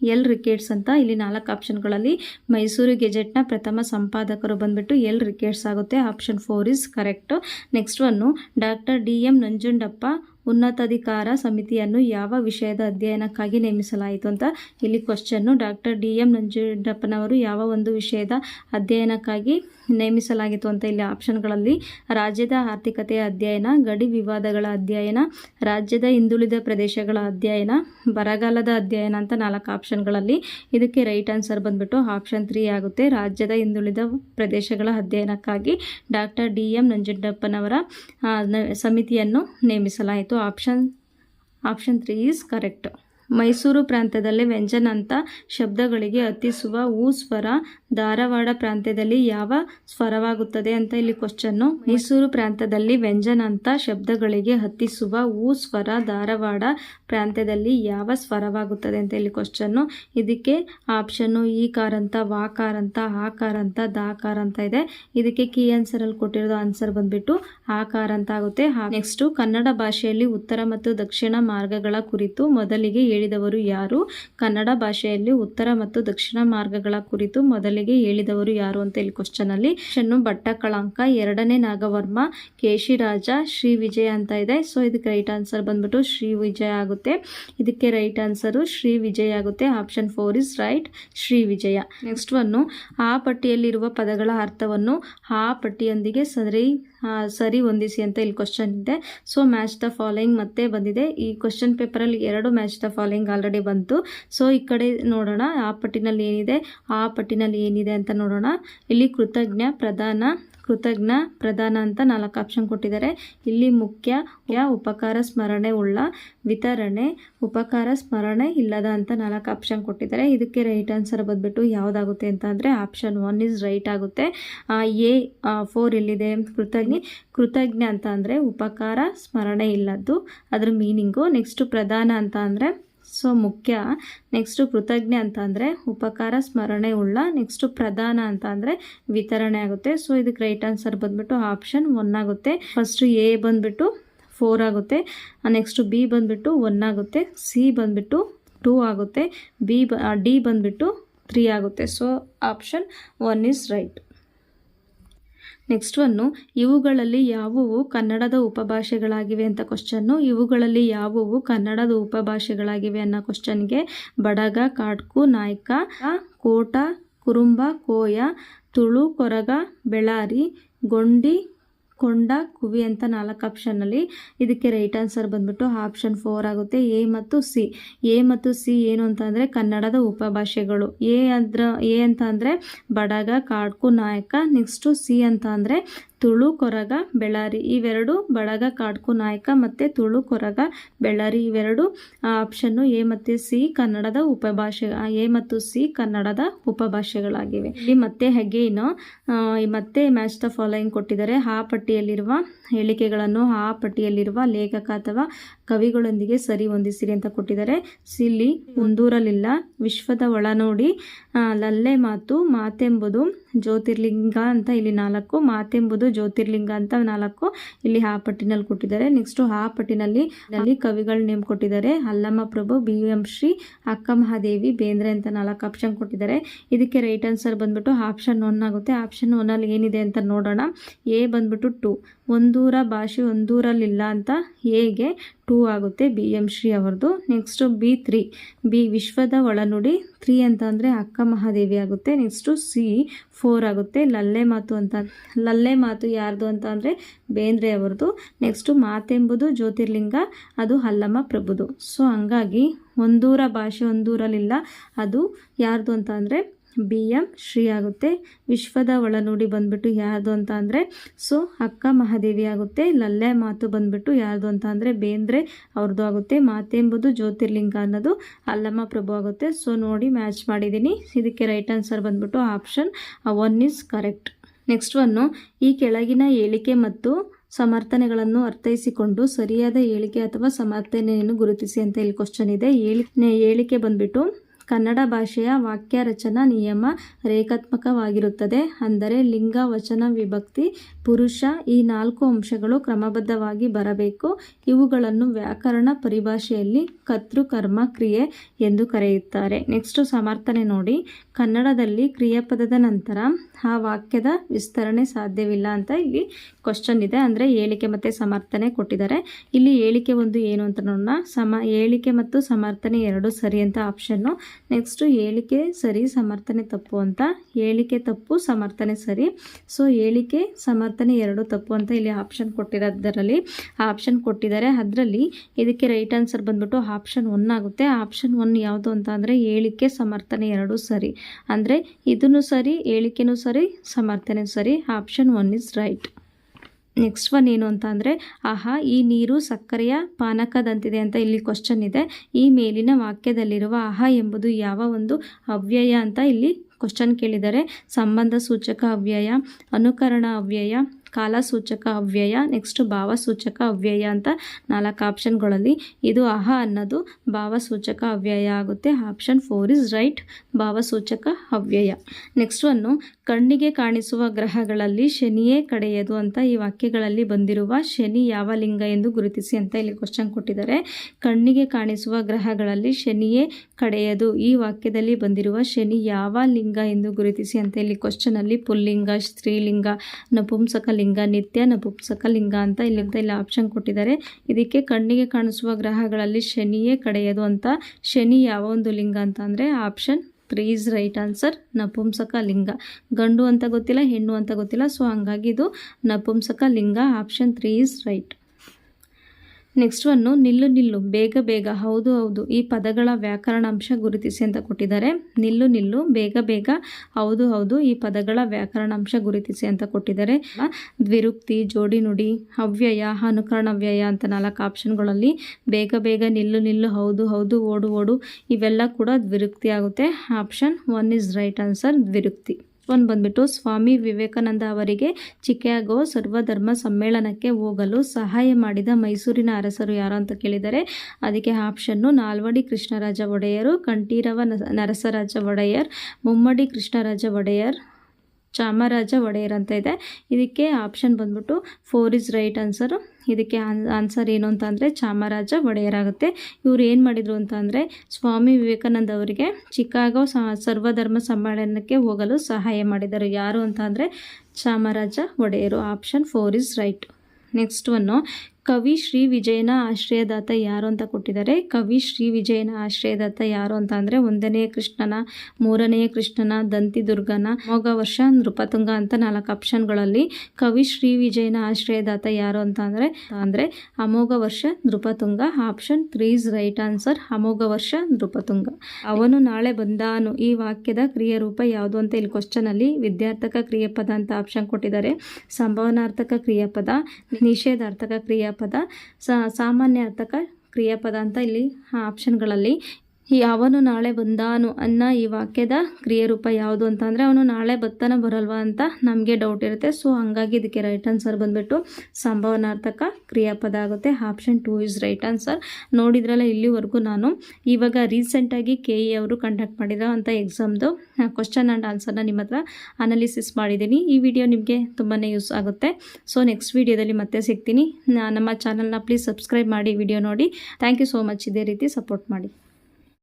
L Ricketts ಅಂತ ಇಲ್ಲಿ ನಾಲ್ಕು ಆಪ್ಷನ್ಗಳಲ್ಲಿ ಮೈಸೂರು ಗೆಜೆಟ್ನ ಪ್ರಥಮ ಸಂಪಾದಕರು ಬಂದ್ಬಿಟ್ಟು ಎಲ್ ರಿಕೆಟ್ಸ್ ಆಗುತ್ತೆ. Option four is correct next one doctor D M Nanjundappa ಉನ್ನತಾಧಿಕಾರ ಸಮಿತಿಯನ್ನು ಯಾವ ವಿಷಯದ ಅಧ್ಯಯನಕ್ಕಾಗಿ ನೇಮಿಸಲಾಯಿತು ಅಂತ ಇಲ್ಲಿ ಕ್ವಶನ್ನು ಡಾಕ್ಟರ್ ಡಿ ಎಂ ನಂಜುಂಡಪ್ಪನವರು ಯಾವ ಒಂದು ವಿಷಯದ ಅಧ್ಯಯನಕ್ಕಾಗಿ ನೇಮಿಸಲಾಗಿತ್ತು ಅಂತ ಇಲ್ಲಿ ಆಪ್ಷನ್ಗಳಲ್ಲಿ ರಾಜ್ಯದ ಆರ್ಥಿಕತೆಯ ಅಧ್ಯಯನ, ಗಡಿ ವಿವಾದಗಳ ಅಧ್ಯಯನ, ರಾಜ್ಯದ ಹಿಂದುಳಿದ ಪ್ರದೇಶಗಳ ಅಧ್ಯಯನ, ಬರಗಾಲದ ಅಧ್ಯಯನ ಅಂತ ನಾಲ್ಕು ಆಪ್ಷನ್ಗಳಲ್ಲಿ ಇದಕ್ಕೆ ರೈಟ್ ಆನ್ಸರ್ ಬಂದ್ಬಿಟ್ಟು ಆಪ್ಷನ್ ತ್ರೀ ಆಗುತ್ತೆ. ರಾಜ್ಯದ ಹಿಂದುಳಿದ ಪ್ರದೇಶಗಳ ಅಧ್ಯಯನಕ್ಕಾಗಿ ಡಾಕ್ಟರ್ ಡಿ ಎಂ ನಂಜುಂಡಪ್ಪನವರ ಸಮಿತಿಯನ್ನು ನೇಮಿಸಲಾಯಿತು. Option option three is correct Mysore ಪ್ರಾಂತ್ಯದಲ್ಲಿ ವ್ಯಂಜನ ಅಂತ ಶಬ್ದಗಳಿಗೆ ಹತ್ತಿಸುವ ಊ ಸ್ವರ ಧಾರವಾಡ ಪ್ರಾಂತ್ಯದಲ್ಲಿ ಯಾವ ಸ್ವರವಾಗುತ್ತದೆ ಅಂತ ಇಲ್ಲಿ ಕ್ವಶನ್ನು ಮೈಸೂರು ಪ್ರಾಂತ್ಯದಲ್ಲಿ ವ್ಯಂಜನ ಅಂತ ಶಬ್ದಗಳಿಗೆ ಹತ್ತಿಸುವ ಊ ಸ್ವರ ಧಾರವಾಡ ಪ್ರಾಂತ್ಯದಲ್ಲಿ ಯಾವ ಸ್ವರವಾಗುತ್ತದೆ ಅಂತ ಇಲ್ಲಿ ಕ್ವಶನ್ನು ಇದಕ್ಕೆ ಆಪ್ಷನ್ನು ಈ ಕಾರಂತ ವಾಕಾರಂತ ಆಕಾರಂತ ದಾಕಾರ ಅಂತ ಇದೆ. ಇದಕ್ಕೆ ಕೀ ಆನ್ಸರ್ ಅಲ್ಲಿ ಕೊಟ್ಟಿರೋದು ಆನ್ಸರ್ ಬಂದ್ಬಿಟ್ಟು ಆಕಾರ ಅಂತ ಆಗುತ್ತೆ. ನೆಕ್ಸ್ಟ್ ಕನ್ನಡ ಭಾಷೆಯಲ್ಲಿ ಉತ್ತರ ಮತ್ತು ದಕ್ಷಿಣ ಮಾರ್ಗಗಳ ಕುರಿತು ಮೊದಲಿಗೆ ಹೇಳಿದವರು ಯಾರು? ಕನ್ನಡ ಭಾಷೆಯಲ್ಲಿ ಉತ್ತರ ಮತ್ತು ದಕ್ಷಿಣ ಮಾರ್ಗಗಳ ಕುರಿತು ಮೊದಲಿಗೆ ಹೇಳಿದವರು ಯಾರು ಅಂತ ಇಲ್ಲಿ ಕ್ವಶನ್ ಅಲ್ಲಿ. ಶನ್ನು ಭಟ್ಟಕಳಂಕ, ಎರಡನೇ ನಾಗವರ್ಮ ಕೇಶಿರಾಜ ಶ್ರೀ ವಿಜಯ ಅಂತ ಇದೆ. ಸೊ ಇದಕ್ಕೆ ರೈಟ್ ಆನ್ಸರ್ ಬಂದ್ಬಿಟ್ಟು ಶ್ರೀ ವಿಜಯ ಆಗುತ್ತೆ. ಇದಕ್ಕೆ ರೈಟ್ ಆನ್ಸರು ಶ್ರೀ ವಿಜಯ ಆಗುತ್ತೆ. Option four is right Shri Vijaya. Next one ಆ ಪಟ್ಟಿಯಲ್ಲಿರುವ ಪದಗಳ ಅರ್ಥವನ್ನು ಆ ಪಟ್ಟಿಯೊಂದಿಗೆ ಸರಿ ಸರಿ ಹೊಂದಿಸಿ ಅಂತ ಇಲ್ಲಿ ಕ್ವಶನ್ ಇದೆ. ಸೊ ಮ್ಯಾಚ್ ದ ಫಾಲೋಯಿಂಗ್ ಮತ್ತೆ ಬಂದಿದೆ. ಈ ಕ್ವಶನ್ ಪೇಪರಲ್ಲಿ ಎರಡು ಮ್ಯಾಚ್ ದ ಫಾಲೋಯಿಂಗ್ ಆಲ್ರೆಡಿ ಬಂತು. ಸೊ ಈ ಕಡೆ ನೋಡೋಣ, ಆ ಪಟ್ಟಿನಲ್ಲಿ ಏನಿದೆ, ಆ ಪಟ್ಟಿನಲ್ಲಿ ಏನಿದೆ ಅಂತ ನೋಡೋಣ. ಇಲ್ಲಿ ಕೃತಜ್ಞ ಪ್ರಧಾನ ಕೃತಜ್ಞ ಪ್ರಧಾನ ಅಂತ ನಾಲ್ಕು ಆಪ್ಷನ್ ಕೊಟ್ಟಿದ್ದಾರೆ. ಇಲ್ಲಿ ಮುಖ್ಯ ಯಾ ಉಪಕಾರ ಸ್ಮರಣೆ ಉಳ್ಳ, ವಿತರಣೆ ಉಪಕಾರ ಸ್ಮರಣೆ ಇಲ್ಲದ ಅಂತ ನಾಲ್ಕು ಆಪ್ಷನ್ ಕೊಟ್ಟಿದ್ದಾರೆ. ಇದಕ್ಕೆ ರೈಟ್ ಆನ್ಸರ್ ಬಂದ್ಬಿಟ್ಟು ಯಾವುದಾಗುತ್ತೆ ಅಂತ ಅಂದರೆ ಆಪ್ಷನ್ ಒನ್ ಇಸ್ ರೈಟ್ ಆಗುತ್ತೆ. ಎ ಫೋರ್ ಎಲ್ಲಿದೆ? ಕೃತಜ್ಞ ಕೃತಜ್ಞ ಅಂತ ಅಂದರೆ ಉಪಕಾರ ಸ್ಮರಣೆ ಇಲ್ಲದ್ದು, ಅದ್ರ ಮೀನಿಂಗು ನೆಕ್ಸ್ಟ್ ಪ್ರಧಾನ ಅಂತ ಅಂದರೆ ಸೊ ಮುಖ್ಯ. ನೆಕ್ಸ್ಟು ಕೃತಜ್ಞ ಅಂತ ಅಂದರೆ ಉಪಕಾರ, ಸ್ಮರಣೆ ಉಳ್ಳ ನೆಕ್ಸ್ಟು ಪ್ರಧಾನ ಅಂತ ಅಂದರೆ ವಿತರಣೆ ಆಗುತ್ತೆ. ಸೊ ಇದಕ್ಕೆ ರೈಟ್ ಆನ್ಸರ್ ಬಂದುಬಿಟ್ಟು ಆಪ್ಷನ್ ಒನ್ ಆಗುತ್ತೆ. ಫಸ್ಟು ಎ ಬಂದುಬಿಟ್ಟು ಫೋರ್ ಆಗುತ್ತೆ. ನೆಕ್ಸ್ಟು ಬಿ ಬಂದುಬಿಟ್ಟು ಒನ್ ಆಗುತ್ತೆ. ಸಿ ಬಂದುಬಿಟ್ಟು ಟೂ ಆಗುತ್ತೆ. ಬಿ ಬ ಡಿ ಬಂದುಬಿಟ್ಟು ತ್ರೀ ಆಗುತ್ತೆ. So option one is right next one ಇವುಗಳಲ್ಲಿ ಯಾವುವು ಕನ್ನಡದ ಉಪಭಾಷೆಗಳಾಗಿವೆ ಅಂತ ಕ್ವಶನ್ನು ಇವುಗಳಲ್ಲಿ ಯಾವುವು ಕನ್ನಡದ ಉಪಭಾಷೆಗಳಾಗಿವೆ ಅನ್ನೋ ಕ್ವಶನ್ಗೆ ಬಡಗ, ಕಾಡ್ಕು, ನಾಯ್ಕ ಕೋಟ, ಕುರುಂಬ, ಕೋಯ, ತುಳು, ಕೊರಗ, ಬೆಳಾರಿ, ಗೊಂಡಿ ಕೊಂಡ ಕುವಿ ಅಂತ ನಾಲ್ಕು ಆಪ್ಷನ್ನಲ್ಲಿ ಇದಕ್ಕೆ ರೈಟ್ ಆನ್ಸರ್ ಬಂದ್ಬಿಟ್ಟು ಆಪ್ಷನ್ ಫೋರ್ ಆಗುತ್ತೆ. ಎ ಮತ್ತು ಸಿ. ಎ ಮತ್ತು ಸಿ ಏನು ಅಂತ ಅಂದರೆ ಕನ್ನಡದ ಉಪಭಾಷೆಗಳು. ಎ ಅಂದ್ರ, ಎ ಅಂತ ಅಂದರೆ ಬಡಗ, ಕಾಡ್ಕು, ನಾಯಕ ನೆಕ್ಸ್ಟು ಸಿ ಅಂತ ಅಂದರೆ ತುಳು ಕೊರಗ ಬೆಳಾರಿ ಇವೆರಡು ಬಳಗ, ಕಾಡ್ಕು, ನಾಯಕ ಮತ್ತು ತುಳು ಕೊರಗ ಬೆಳಾರಿ ಇವೆರಡು ಆಪ್ಷನ್ನು ಎ ಮತ್ತು ಸಿ ಕನ್ನಡದ ಉಪಭಾಷೆ ಎ ಮತ್ತು ಸಿ ಕನ್ನಡದ ಉಪಭಾಷೆಗಳಾಗಿವೆ. ಇಲ್ಲಿ ಮತ್ತೆ ಇನ್ನು ಮತ್ತೆ ಮ್ಯಾಚ್ ದ ಫಾಲೋಯಿಂಗ್ ಕೊಟ್ಟಿದ್ದಾರೆ. ಆ ಪಟ್ಟಿಯಲ್ಲಿರುವ ಹೇಳಿಕೆಗಳನ್ನು ಆ ಪಟ್ಟಿಯಲ್ಲಿರುವ ಲೇಖಕ ಅಥವಾ ಕವಿಗಳೊಂದಿಗೆ ಸರಿ ಹೊಂದಿಸಿರಿ ಅಂತ ಕೊಟ್ಟಿದ್ದಾರೆ. ಸಿಲ್ಲಿ ಮುಂದೂರಲಿಲ್ಲ. ವಿಶ್ವದ ಒಳನೋಡಿ ಲಲ್ಲೆ ಮಾತು ಮಾತೆಂಬುದು ಜ್ಯೋತಿರ್ಲಿಂಗ ಅಂತ ಇಲ್ಲಿ ನಾಲ್ಕು, ಮಾತೆಂಬುದು ಜ್ಯೋತಿರ್ಲಿಂಗ ಅಂತ ನಾಲ್ಕು ಇಲ್ಲಿ ಆ ಪಟ್ಟಿನಲ್ಲಿ ಕೊಟ್ಟಿದ್ದಾರೆ. ನೆಕ್ಸ್ಟ್ ಆ ಪಟ್ಟಿನಲ್ಲಿ ಅಲ್ಲಿ ಕವಿಗಳ ನೇಮ್ ಕೊಟ್ಟಿದ್ದಾರೆ. ಅಲ್ಲಮ್ಮ ಪ್ರಭು, ಬಿ ಎಂ ಶ್ರೀ, ಅಕ್ಕ ಮಹಾದೇವಿ, ಬೇಂದ್ರೆ ಅಂತ ನಾಲ್ಕು ಆಪ್ಷನ್ ಕೊಟ್ಟಿದ್ದಾರೆ. ಇದಕ್ಕೆ ರೈಟ್ ಆನ್ಸರ್ ಬಂದ್ಬಿಟ್ಟು ಆಪ್ಷನ್ ಒನ್ ಆಗುತ್ತೆ. ಆಪ್ಷನ್ ಒನ್ನಲ್ಲಿ ಏನಿದೆ ಅಂತ ನೋಡೋಣ. ಎ ಬಂದ್ಬಿಟ್ಟು ಟು. ಒಂದೂರ ಭಾಷೆ ಒಂದೂರಲ್ಲಿಲ್ಲ ಅಂತ ಎಗೆ ಟೂ ಆಗುತ್ತೆ ಬಿ ಎಂ ಶ್ರೀ ಅವ್ರದ್ದು. ನೆಕ್ಸ್ಟು ಬಿ ತ್ರೀ ಬಿ ವಿಶ್ವದ ಒಳನುಡಿ. ತ್ರೀ ಅಂತ ಅಂದರೆ ಅಕ್ಕ ಮಹಾದೇವಿ ಆಗುತ್ತೆ. ನೆಕ್ಸ್ಟು ಸಿ ಫೋರ್ ಆಗುತ್ತೆ. ಲಲ್ಲೆ ಮಾತು ಅಂತ. ಲಲ್ಲೆ ಮಾತು ಯಾರ್ದು ಅಂತ ಅಂದರೆ ಬೇಂದ್ರೆ ಅವ್ರದ್ದು. ನೆಕ್ಸ್ಟು ಮಾತೆಂಬುದು ಜ್ಯೋತಿರ್ಲಿಂಗ, ಅದು ಹಲ್ಲಮ್ಮ ಪ್ರಭುದು. ಸೊ ಹಂಗಾಗಿ ಒಂದೂರ ಭಾಷೆ ಒಂದೂರಲ್ಲಿಲ್ಲ. ಅದು ಯಾರ್ದು ಅಂತ ಅಂದರೆ ಬಿ ಎಂ ಶ್ರೀ ಆಗುತ್ತೆ. ವಿಶ್ವದ ಒಳನುಡಿ ಬಂದ್ಬಿಟ್ಟು ಯಾರ್ದು ಅಂತ ಅಂದರೆ ಸೊ ಅಕ್ಕ ಮಹಾದೇವಿ ಆಗುತ್ತೆ. ಲಲ್ಲೆ ಮಾತು ಬಂದ್ಬಿಟ್ಟು ಯಾರ್ದು ಅಂತ ಅಂದರೆ ಬೇಂದ್ರೆ ಅವ್ರದ್ದು ಆಗುತ್ತೆ. ಮಾತೆಂಬುದು ಜ್ಯೋತಿರ್ಲಿಂಗ ಅನ್ನೋದು ಅಲ್ಲಮ್ಮ ಪ್ರಭು ಆಗುತ್ತೆ. ಸೊ ನೋಡಿ ಮ್ಯಾಚ್ ಮಾಡಿದ್ದೀನಿ ಇದಕ್ಕೆ ರೈಟ್ ಆನ್ಸರ್ ಬಂದ್ಬಿಟ್ಟು option one is correct. Next one, ಈ ಕೆಳಗಿನ ಹೇಳಿಕೆ ಮತ್ತು ಸಮರ್ಥನೆಗಳನ್ನು ಅರ್ಥೈಸಿಕೊಂಡು ಸರಿಯಾದ ಹೇಳಿಕೆ ಅಥವಾ ಸಮರ್ಥನೆಯನ್ನು ಗುರುತಿಸಿ ಅಂತ ಇಲ್ಲಿ ಕ್ವಶನ್ ಇದೆ. ಹೇಳಿ ಹೇಳಿಕೆ ಬಂದ್ಬಿಟ್ಟು ಕನ್ನಡ ಭಾಷೆಯ ವಾಕ್ಯ ರಚನಾ ನಿಯಮ ರೇಖಾತ್ಮಕವಾಗಿರುತ್ತದೆ. ಅಂದರೆ ಲಿಂಗ ವಚನ ವಿಭಕ್ತಿ, ಪುರುಷ ಈ ನಾಲ್ಕು ಅಂಶಗಳು ಕ್ರಮಬದ್ಧವಾಗಿ ಬರಬೇಕು. ಇವುಗಳನ್ನು ವ್ಯಾಕರಣ ಪರಿಭಾಷೆಯಲ್ಲಿ ಕರ್ತೃ, ಕರ್ಮ, ಕ್ರಿಯೆ ಎಂದು ಕರೆಯುತ್ತಾರೆ. ನೆಕ್ಸ್ಟ್ ಸಮರ್ಥನೆ ನೋಡಿ. ಕನ್ನಡದಲ್ಲಿ ಕ್ರಿಯಾಪದದ ನಂತರ ಆ ವಾಕ್ಯದ ವಿಸ್ತರಣೆ ಸಾಧ್ಯವಿಲ್ಲ ಅಂತ ಇಲ್ಲಿ ಕ್ವಶನ್ ಇದೆ. ಅಂದರೆ ಹೇಳಿಕೆ ಮತ್ತು ಸಮರ್ಥನೆ ಕೊಟ್ಟಿದ್ದಾರೆ. ಇಲ್ಲಿ ಹೇಳಿಕೆ ಒಂದು ಏನು ಅಂತ ನೋಡೋಣ. ಸಮ, ಹೇಳಿಕೆ ಮತ್ತು ಸಮರ್ಥನೆ ಎರಡು ಸರಿ ಅಂತ ಆಪ್ಷನ್ನು ನೆಕ್ಸ್ಟು ಹೇಳಿಕೆ ಸರಿ, ಸಮರ್ಥನೆ ತಪ್ಪು ಅಂತ. ಹೇಳಿಕೆ ತಪ್ಪು, ಸಮರ್ಥನೆ ಸರಿ. ಸೊ ಹೇಳಿಕೆ, ಸಮರ್ಥನೆ ಎರಡು ತಪ್ಪು ಅಂತ ಇಲ್ಲಿ ಆಪ್ಷನ್ ಕೊಟ್ಟಿರೋದರಲ್ಲಿ. ಆಪ್ಷನ್ ಕೊಟ್ಟಿದ್ದಾರೆ. ಅದರಲ್ಲಿ ಇದಕ್ಕೆ ರೈಟ್ ಆನ್ಸರ್ ಬಂದ್ಬಿಟ್ಟು ಆಪ್ಷನ್ ಒನ್ ಆಗುತ್ತೆ. ಆಪ್ಷನ್ ಒನ್ ಯಾವುದು ಅಂತ ಅಂದರೆ ಹೇಳಿಕೆ, ಸಮರ್ಥನೆ ಎರಡು ಸರಿ. ಅಂದರೆ ಇದನ್ನು ಸರಿ, ಹೇಳಿಕೆನೂ ಸರಿ, ಸಮರ್ಥನೆ ಸರಿ. Option one is right next one ಏನು ಅಂತ ಅಂದರೆ, ಆಹಾ, ಈ ನೀರು ಸಕ್ಕರೆಯ ಪಾನಕದಂತಿದೆ ಅಂತ ಇಲ್ಲಿ ಕ್ವಶನ್ ಇದೆ. ಈ ಮೇಲಿನ ವಾಕ್ಯದಲ್ಲಿರುವ ಆಹಾ ಎಂಬುದು ಯಾವ ಒಂದು ಅವ್ಯಯ ಅಂತ ಇಲ್ಲಿ ಕ್ವಶನ್ ಕೇಳಿದರೆ ಸಂಬಂಧ ಸೂಚಕ ಅವ್ಯಯ, ಅನುಕರಣ ಅವ್ಯಯ ಕಾಲಸೂಚಕ ಅವ್ಯಯ ನೆಕ್ಸ್ಟ್ ಭಾವಸೂಚಕ ಅವ್ಯಯ ಅಂತ ನಾಲ್ಕು ಆಪ್ಷನ್ಗಳಲ್ಲಿ ಇದು ಅಹ ಅನ್ನೋದು ಭಾವಸೂಚಕ ಅವ್ಯಯ ಆಗುತ್ತೆ. ಆಪ್ಷನ್ ಫೋರ್ ಇಸ್ ರೈಟ್ ಭಾವಸೂಚಕ ಅವ್ಯಯ. ನೆಕ್ಸ್ಟ್ ಒನ್ನು ಕಣ್ಣಿಗೆ ಕಾಣಿಸುವ ಗ್ರಹಗಳಲ್ಲಿ ಶನಿಯೇ ಕಡೆಯದು ಅಂತ ಈ ವಾಕ್ಯಗಳಲ್ಲಿ ಬಂದಿರುವ ಶನಿ ಯಾವ ಲಿಂಗ ಎಂದು ಗುರುತಿಸಿ ಅಂತ ಇಲ್ಲಿ ಕ್ವಶನ್ ಕೊಟ್ಟಿದ್ದಾರೆ. ಕಣ್ಣಿಗೆ ಕಾಣಿಸುವ ಗ್ರಹಗಳಲ್ಲಿ ಶನಿಯೇ ಕಡೆಯದು. ಈ ವಾಕ್ಯದಲ್ಲಿ ಬಂದಿರುವ ಶನಿ ಯಾವ ಲಿಂಗ ಎಂದು ಗುರುತಿಸಿ ಅಂತ ಇಲ್ಲಿ ಕ್ವಶನಲ್ಲಿ ಪುಲ್ಲಿಂಗ, ಸ್ತ್ರೀಲಿಂಗ, ನಪುಂಸಕ ನಿತ್ಯ ನಪುಂಸಕ ಲಿಂಗ ಅಂತ ಇಲ್ಲಿ ಇಲ್ಲಿ ಆಪ್ಷನ್ ಕೊಟ್ಟಿದ್ದಾರೆ. ಇದಕ್ಕೆ ಕಣ್ಣಿಗೆ ಕಾಣಿಸುವ ಗ್ರಹಗಳಲ್ಲಿ ಶನಿಯೇ ಕಡೆಯದು ಅಂತ. ಶನಿ ಯಾವ ಒಂದು ಲಿಂಗ ಅಂತ ಅಂದರೆ option three is right answer ನಪುಂಸಕ ಲಿಂಗ. ಗಂಡು ಅಂತ ಗೊತ್ತಿಲ್ಲ, ಹೆಣ್ಣು ಅಂತ ಗೊತ್ತಿಲ್ಲ ಸೊ ಹಂಗಾಗಿ ಇದು ನಪುಂಸಕ ಲಿಂಗ option three is right next one ನಿಲ್ಲು ನಿಲ್ಲು ಬೇಗ ಬೇಗ ಹೌದು ಹೌದು ಈ ಪದಗಳ ವ್ಯಾಕರಣಾಂಶ ಗುರುತಿಸಿ ಅಂತ ಕೊಟ್ಟಿದ್ದಾರೆ. ನಿಲ್ಲು ನಿಲ್ಲು ಬೇಗ ಬೇಗ ಹೌದು ಹೌದು ಈ ಪದಗಳ ವ್ಯಾಕರಣಾಂಶ ಗುರುತಿಸಿ ಅಂತ ಕೊಟ್ಟಿದ್ದಾರೆ. ದ್ವಿರುಕ್ತಿ, ಜೋಡಿ ನುಡಿ ಅವ್ಯಯ ಅನುಕರಣ ವ್ಯಯ ಅಂತ ನಾಲ್ಕು ಆಪ್ಷನ್ಗಳಲ್ಲಿ ಬೇಗ ಬೇಗ ನಿಲ್ಲು ನಿಲ್ಲು, ಹೌದು ಹೌದು, ಓಡು ಓಡು, ಇವೆಲ್ಲ ಕೂಡ ದ್ವಿರುಕ್ತಿ ಆಗುತ್ತೆ. Option one is right answer ದ್ವಿರುಕ್ತಿ. One ಬಂದ್ಬಿಟ್ಟು ಸ್ವಾಮಿ ವಿವೇಕಾನಂದ ಅವರಿಗೆ ಚಿಕಾಗೋ ಸರ್ವಧರ್ಮ ಸಮ್ಮೇಳನಕ್ಕೆ ಹೋಗಲು ಸಹಾಯ ಮಾಡಿದ ಮೈಸೂರಿನ ಅರಸರು ಯಾರು ಅಂತ ಕೇಳಿದರೆ ಅದಕ್ಕೆ ಆಪ್ಷನ್ನು ನಾಲ್ವಡಿ ಕೃಷ್ಣರಾಜ ಒಡೆಯರು, ಕಂಠೀರವ ನರಸರಾಜ ಒಡೆಯರ್, ಮುಮ್ಮಡಿ ಕೃಷ್ಣರಾಜ ಒಡೆಯರ್, ಚಾಮರಾಜ ಒಡೆಯರ್ ಅಂತ ಇದೆ. ಇದಕ್ಕೆ ಆಪ್ಷನ್ ಬಂದ್ಬಿಟ್ಟು ಫೋರ್ ಇಸ್ ರೈಟ್ ಆನ್ಸರು ಇದಕ್ಕೆ ಆನ್ಸರ್ ಏನು ಅಂತ ಅಂದರೆ ಚಾಮರಾಜ ಒಡೆಯರಾಗುತ್ತೆ. ಇವರು ಏನು ಮಾಡಿದರು ಅಂತ ಅಂದರೆ ಸ್ವಾಮಿ ವಿವೇಕಾನಂದ ಅವರಿಗೆ ಚಿಕಾಗೋ ಸರ್ವಧರ್ಮ ಸಮ್ಮೇಳನಕ್ಕೆ ಹೋಗಲು ಸಹಾಯ ಮಾಡಿದರು. ಯಾರು ಅಂತ ಅಂದರೆ ಚಾಮರಾಜ ಒಡೆಯರು. Option four is right next one ಕವಿ ಶ್ರೀ ವಿಜಯನ ಆಶ್ರಯದಾತ ಯಾರು ಅಂತ ಕೊಟ್ಟಿದ್ದಾರೆ. ಕವಿ ಶ್ರೀ ವಿಜಯನ ಆಶ್ರಯದಾತ ಯಾರು ಅಂತ ಅಂದರೆ ಒಂದನೆಯ ಕೃಷ್ಣನ ಮೂರನೆಯ ಕೃಷ್ಣನ ದಂತಿದುರ್ಗನ ಮೋಗ ವರ್ಷ, ನೃಪತುಂಗ ಅಂತ ನಾಲ್ಕು ಆಪ್ಷನ್ಗಳಲ್ಲಿ ಕವಿ ಶ್ರೀ ವಿಜಯನ ಆಶ್ರಯದಾತ ಯಾರು ಅಂತ ಅಂದರೆ ಅಂದರೆ Amoghavarsha, Nripatunga, option three is right answer Amoghavarsha, Nripatunga. ಅವನು ನಾಳೆ ಬಂದಾನು. ಈ ವಾಕ್ಯದ ಕ್ರಿಯೆ ರೂಪ ಯಾವುದು ಅಂತ ಇಲ್ಲಿ ಕ್ವಶನಲ್ಲಿ ವಿದ್ಯಾರ್ಥಕ ಕ್ರಿಯಾಪದ ಅಂತ ಆಪ್ಷನ್ ಕೊಟ್ಟಿದ್ದಾರೆ. ಸಂಭವನಾರ್ಥಕ ಕ್ರಿಯಾಪದ, ನಿಷೇಧಾರ್ಥಕ ಕ್ರಿಯಾಪದ ಸ- ಸಾಮಾನ್ಯಾರ್ಥಕ ಕ್ರಿಯಾಪದ ಅಂತ ಇಲ್ಲಿ ಆಪ್ಷನ್ಗಳಲ್ಲಿ ಅವನು ನಾಳೆ ಬಂದಾನು ಅನ್ನ ಈ ವಾಕ್ಯದ ಕ್ರಿಯಾರೂಪ ಯಾವುದು ಅಂತ ಅಂದರೆ ಅವನು ನಾಳೆ ಬತ್ತನ ಬರಲ್ವಾ ಅಂತ ನಮಗೆ ಡೌಟ್ ಇರುತ್ತೆ. ಸೊ ಹಂಗಾಗಿ ಇದಕ್ಕೆ ರೈಟ್ ಆನ್ಸರ್ ಬಂದುಬಿಟ್ಟು ಸಂಭವನಾರ್ಥಕ ಕ್ರಿಯಾಪದ ಆಗುತ್ತೆ. Option two is right answer ನೋಡಿದ್ರಲ್ಲ, ಇಲ್ಲಿವರೆಗೂ ನಾನು ಇವಾಗ ರೀಸೆಂಟಾಗಿ ಕೆ ಇ ಅವರು ಕಂಡಕ್ಟ್ ಮಾಡಿರೋ ಅಂಥ ಎಕ್ಸಾಮ್ದು ಕ್ವಶನ್ ಆ್ಯಂಡ್ ಆನ್ಸರ್ನ ನಿಮ್ಮ ಹತ್ರ ಅನಾಲಿಸಿಸ್ ಮಾಡಿದ್ದೀನಿ. ಈ ವಿಡಿಯೋ ನಿಮಗೆ ತುಂಬಾ ಯೂಸ್ ಆಗುತ್ತೆ. ಸೊ ನೆಕ್ಸ್ಟ್ ವಿಡಿಯೋದಲ್ಲಿ ಮತ್ತೆ ಸಿಗ್ತೀನಿ. ನಮ್ಮ ಚಾನಲ್ನ ಪ್ಲೀಸ್ ಸಬ್ಸ್ಕ್ರೈಬ್ ಮಾಡಿ ವಿಡಿಯೋ ನೋಡಿ. ಥ್ಯಾಂಕ್ ಯು ಸೋ ಮಚ್ ಇದೇ ರೀತಿ ಸಪೋರ್ಟ್ ಮಾಡಿ.